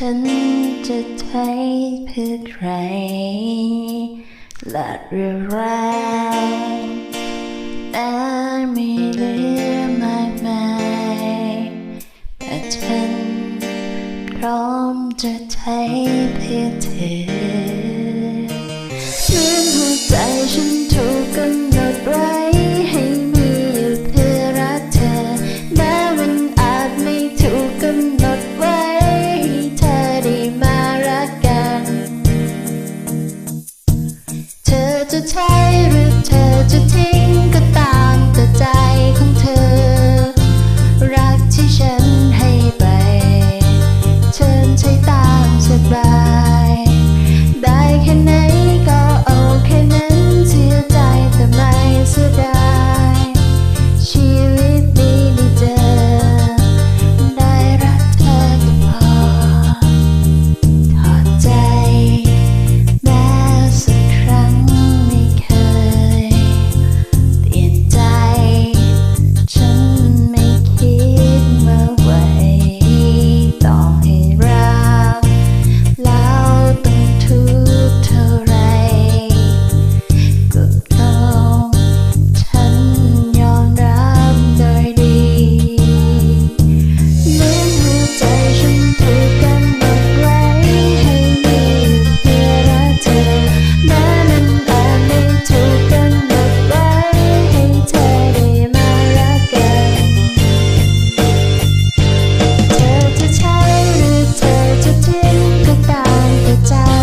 ฉันจะใช้เพื่อใครและเรื่องราวแต่มีเหลือมากมายแต่ฉันพร้อมจะใช้เพื่อเธอเหมือนหัวใจฉันถูกกำหนดไว้ ใจ